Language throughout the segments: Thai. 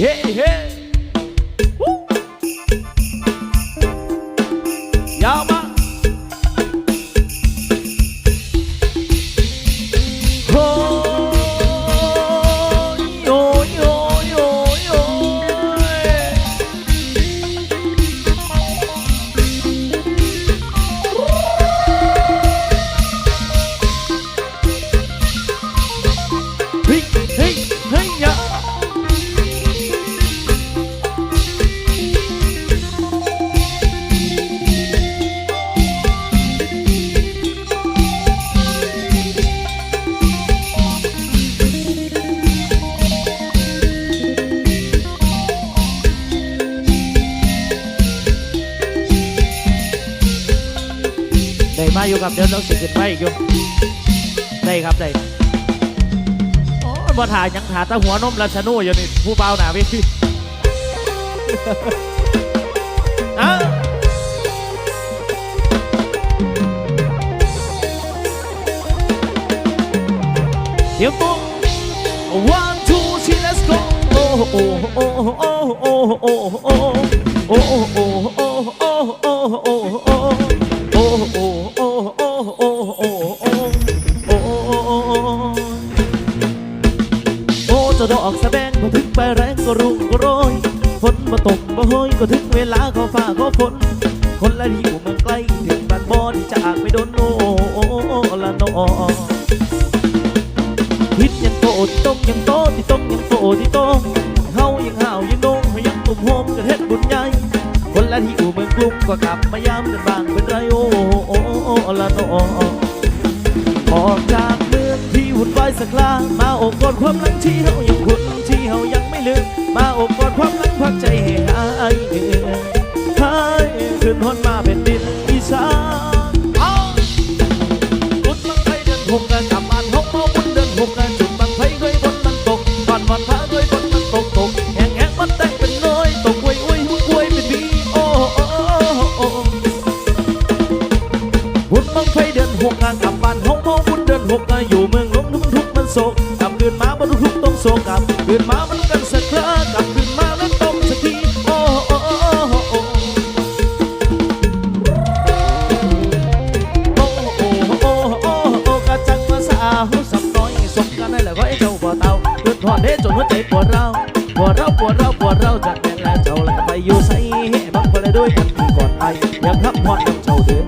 Hey, hey. ได้มาอยู่ครับเดี๋ยวเราสิขึ้นไปอีกอยู่ได้ครับได้โอ้บ่ถ่ายยังถ่าตาหัวนมราชนูอยู่นี่ผู้เบาหนาพี่เอาเดี๋ยวปุ๊ one two three let's go โอ้โอ้โอ้โอ้โอ้โอ้โอ้โอ้โอ้โอ้โอ้โอ้ ก็ถึงเวลาขอฝ่าขอฝนคนละที่อยู่เมืองไกล้ถึงบ้านบอที่จะอาจไปโดนโนละโนฮิตยังโตที่ต้องยังโตที่ต้องยังโตที่ต้องเฮายังห่าวยังนงยังตุ่มโฮมกันเฮ็ดบุญใหญ่คนละที่อยู่เมืองกรุงก็กลับมาย้ำกันบางเป็นไรโอ้ละโนออกจากเมืองที่หุ่นวายสักลามาอบกอดความหลังที่เฮายังหุ่นที่เฮายังไม่ลืมมาอบกอดความลัง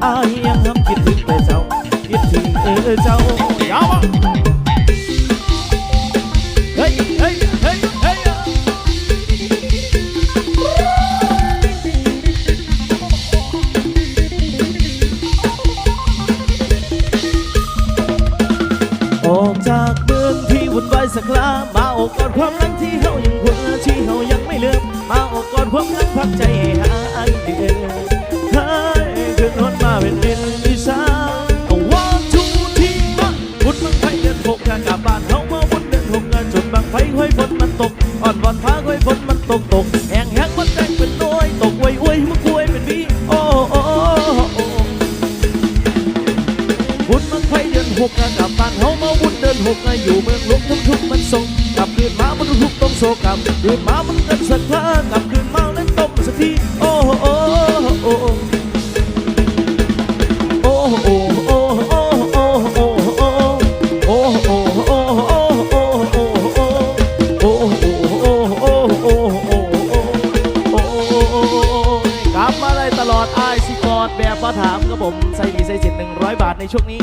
I am thầm kịp thương về sau Yết thương ơ cháu Yawa! ครับรืนมามึงกันสักครั้กลับคืนมาเล่นต้มสักทีโอ้โหโอ้โหโอ้โหโอ้โหโอ้โหโอ้โหโอ้โหโอ้โหโอ้โหโอ้โหโอ้โหโอ้โหโอ้โหโอ้โหกลับมาได้ตลอดไอซิกอดแบบมาถามกับผมใส่ดีใส่สินหนึ่งร้อยบาทในช่วงนี้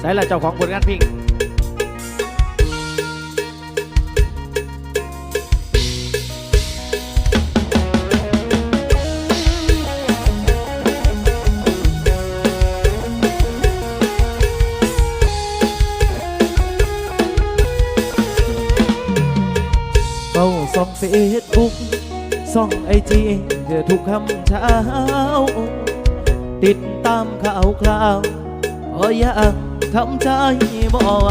ใส่ละเจ้าของผลงานพิงส่องเฟซบุ๊กส่องไอจีเธอทุกคำเช้า ติดตามข่าวคราวอ๋อยัง ทำใจบ่ไหว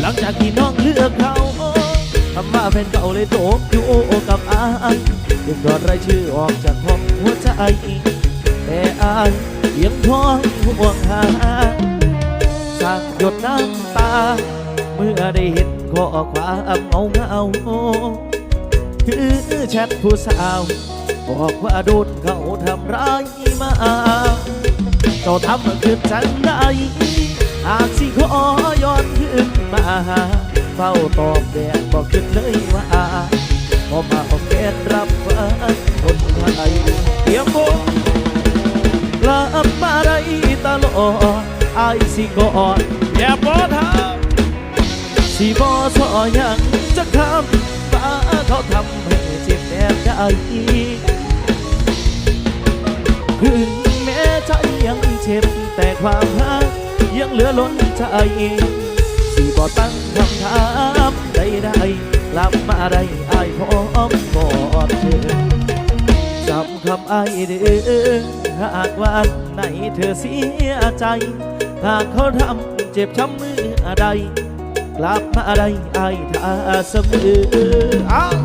หลังจากที่น้องเลือกเขาทำมาเป็นเก่าเลยโตอยู่กับอายยังดอดไรชื่อออกจากห้องหัวใจแต่อายยังท้องห่วงหาสากหยดน้ำตา เมื่อได้เห็นข้อความเงาเงาคือแชทผู้สาว บอกว่าโดนเขาทำร้ายมา เจ้าทำขึ้นจังได้หากสิขอย้อนขึ้นมาเฝ้าตอบแดดบอกขึ้นเลยว่าพอมาเอาแกนรับว่าคนไทยเตรียมบุกกลับมาได้ตลอดไอสิกอดอย่าบ่ทำสิบ่สอยังจะคำฟ้าเขาทำให้เจ็บแอบได้ถึงแม้ใจ ยังเจ็บแต่ความรักยังเหลือล้นใจสิบ่ตั้งคำถามใดๆกลับมาได้อายพร้อมกอดเธอจำคำอายเด้อหากวันไหนเธอเสียใจ หากเขาทำเจ็บช้ำมือใดกลับมาได้อายท่าเสมออ้าว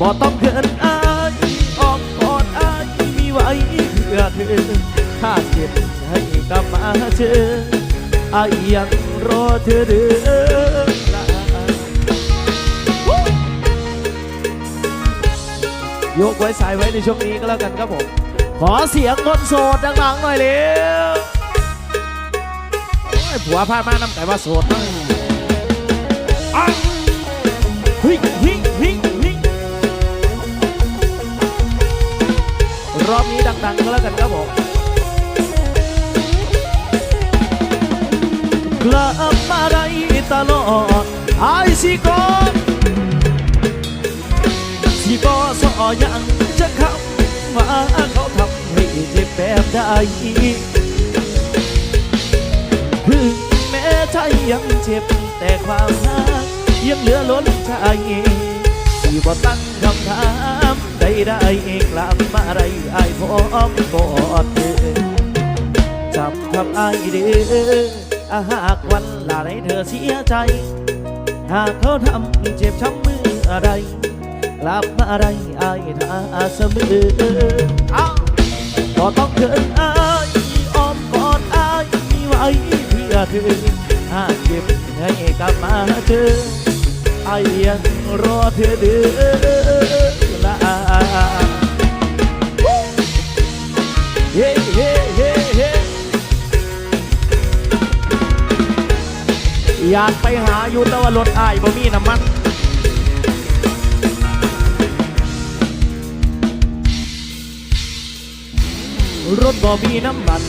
บ่ต้องเกินอายออกกอดอายมีไว้เพื่อเธอ ถ้าเจ็บให้กลับมาเจออายยังรอเธอเด้อยกไว้สายไว้ในช่วงนี้ก็แล้วกันครับผม ขอเสียงคนโสดดังๆหน่อยเร็วโอ้ยผัวพามาน้ำแต่ว่าโสดมากอะฮิฮิฮิฮิรอบนี้ดังๆก็แล้วกันครับผม กลับมาได้ตลอดไอ้สิกอดสิบอสอยังจะคำว่าเขาทำให้เจ็บแบบใดถึงแม้ใจยังเจ็บแต่ความรักยังเหลือล้นใจสิบ่ตั้งคำถามใดได้กลับมาได้ไอ้พร้อมกอดเธอจำคำไอายเด้อ หากวันลาให้เธอเสียใจ หากเขาทำเจ็บช้ำมืออะไรกลับมาได้อายท่าเสมอก็ต้องเกินอายอ้อมกอดอายไว้เพื่อเธอหากเจ็บให้กลับมาเจออายยังรอเธอเด้อลาเฮ้ อยากไปหาอยู่แต่ว่ารถอ้ายบ่มีน้ำมันรถบ่มีน้ำมัน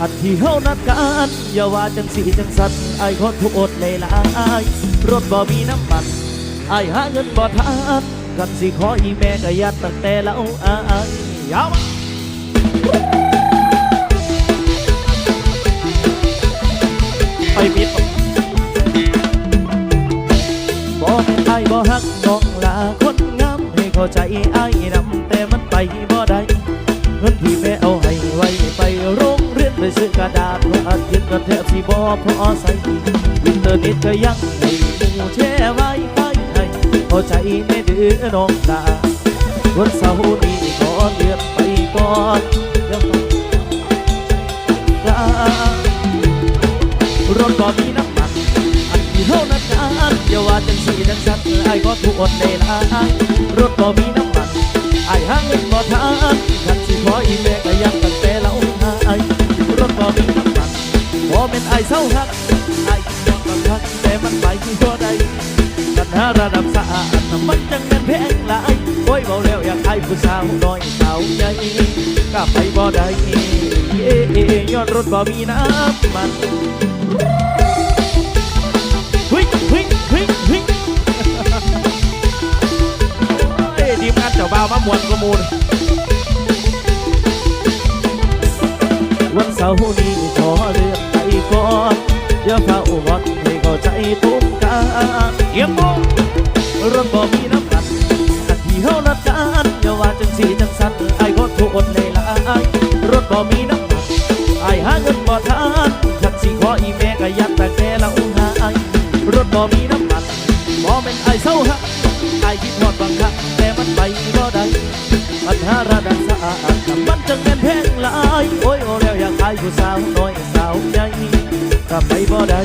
อันที่เฮานัดกันอย่าว่าจังสีจังสันไอ้ายขอโทษเลยละไอายรถบ่มีน้ำมันไอ้หาเงินบ่ทันกันสิขออีแม่ก็ยัดตั้งแต่แล้วไอายาวาไปปิดักน้องลาคนงามให้เข้าใจไอ้ายนำแต่มันไปบ่ได้เงินที่แม่เอาให้ไว้ไปโรงเรียนไปซื้อกระดาษเพราะอาทิตย์ก็แทบสิบ่พอใส่อินเทอร์เน็ตก็ยังให้หมู่แชร์ไว้ไปให้เข้าใจแม่เดือน้องลาวันเสาร์นี้ขอเลื่อนไปก่อน จังสีจังสันไอ้ก็ถูกอดในลารถก็มีน้ำมันไอ้ห้าเงินบ่ทานขันสิขออีแม่ก็ยังตั้งแต่เราไอ้รถก็มีน้ำมันบ่เป็นไอ้เศร้าฮักไอ้ยอมบังคักแต่มันไปที่บ่ได้กันหาระดับสะอาดน้ำมันจังแม่นแพงหลายโอ้ยเบาแล้วอยากไอ้ผู้สาวน้อยสาวใหญ่ก็ไปบ่ได้เอ้ย้อนรถบ่มีน้ำมัน ฮิฮิฮิฮิเอ้ยทีมงานเจ้าบ่าวมามวนกระมูลวันเสาร์นี้ขอเลือกไปก่อนอย่าเฝ้าวัดให้เข้าใจทุกการเยี่ยมบ่รถบ่มีน้ำ มีน้ำมันบ่เป็นไอเศร้าฮักไอคิดทอดบางครั้งแต่มันไปบ่ได้ปัญหาระดับสะอาดมันจังแม่นแพงหลายโอ้ยโอ้แล้วอยากไอายผู้สาวน้อยสาวใหญ่ก็ไปบ่ได้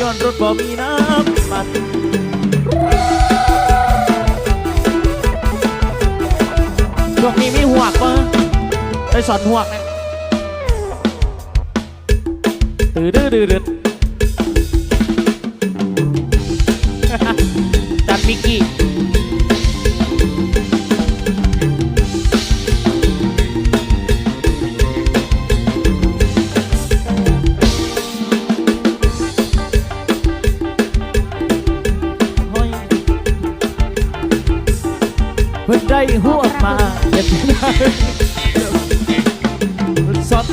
ย้อนรถบ่มีน้ำมันช่วงนี้มีหวกปะไปสอนหวกนะตื่นดื้อดื้อ ด็ดมาสด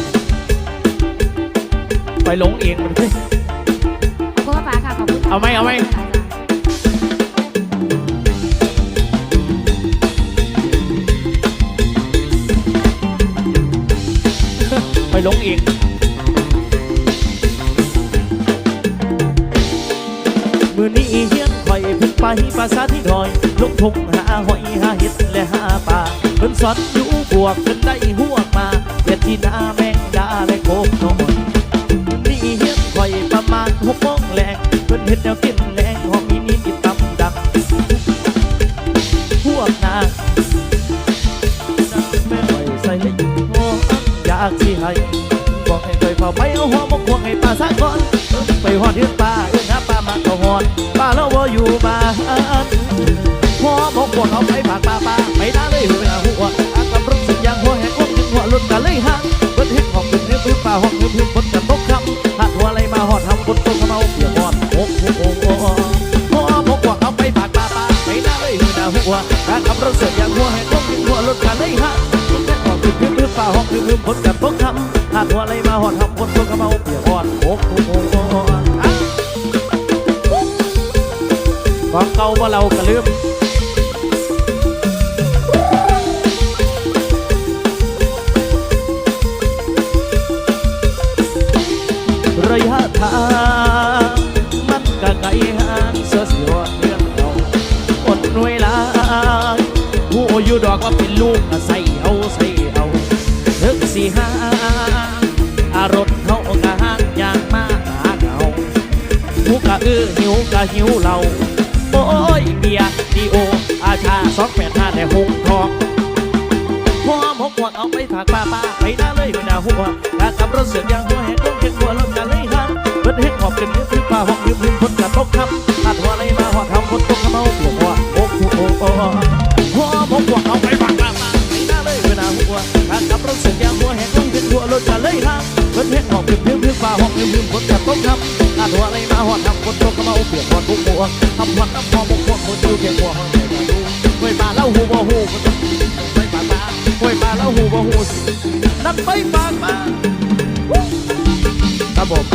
ไปหลงเองมันเฮ้ยขอบคุณป้าค่ะขอบคุณเอาไหมเอาไหม ไปหลงเองมือนี้เฮียนคอยเพิ่นไปภาษาที่ดอย ลงทงหาหอยหาเห็ดและหาปลาเพิ่น สอนอยู่บวกเพิ่นได้หัวมาเห็ดที่นาแมงดาและโคกน้อยนี่เฮ็ดคอยประมาณหกโมงแรงเพิ่นเฮ็ดแนวกินแรงหอมมีนิดตำดังพวกนาแม่คอยใส่ให้หอมอยากสิให้บอกให้คอยเฝ้าไปเอาหัวมกควงให้ป้าซะก่อนไปหอดเฮือนป้าเอื้อนหาป้ามาก็หอดป้าแล้วบ่อยู่บ้าน หัวมกควงเอาไปฝากป้าป้าไปน้าเลยเวลาหัวอากับรู้สึกอย่างหัวแหกก้มถึงหัวลุดกันเลยห่างเพิ่นเฮ็ดของขึ้นเนื้อพื้นป่าห้องเนื้อพื้นบนกับตกคำหาหัวอะไรมาหอดทำบนต้นเมาเปียกหอดโอ้โหโอ้โหหัวมกควงเอาไปฝากป้าป้าไปน้าเลยเวลาหัวอากับรู้สึกอย่างหัวแหกก้มถึงหัวลุดกันเลยห่างเพิ่นเฮ็ดของขึ้นเนื้อพื้นป่าห้องเนื้อพื้นบนกับตกคำหาหัวอะไรมาหอดทำบนต้นเมาเปียกหอดโอ้โหโอ้โหของเก่าว่าเราก็ลืมือหิวกะหิวเราโอ้ยเบียร์ดีโอ อาชาสองแปดห้าแต่หงทองหัวหมกหัวเอาไปถากป้าป้าไปหน้าเลยไม่น่าหัวกาขับรถเสือกยางหัวแหกลงเห็นหัวลงกันเลยฮันเพิ่นเห็นหอบเป็นเนื้อพื้นป่าหอกยืมพื้นพ้นกระตกคำตัดหัวอะไรมาหอดทำพ้นตกขะเมาปวหัวโอ้โหโอ้โหหัวหมกหัวเอาไปถากป้าป้าไปหน้าเลยไม่น่าหัวกาขับรถเสือกยางหัวแหกลงเห็นหัวลงกันเลยฮัน เพิ่นเห็นหอบเพียงเพียงเพียงฟ้าหอกยืมพื้นพ้นกระตกคำตัดหัวอะไรมาหอดทำคนโตกขะเมาเปลี่ยนหอดบุกหัวทำหอดน้ำพอบุกหัวคนดูเพียงหัวห้องไหนมาดูไว้มาแล้วหูบ่หูมันต้องไว้มาตาไว้มาแล้วหูบ่หูสินั่นไปฝากมาครับผม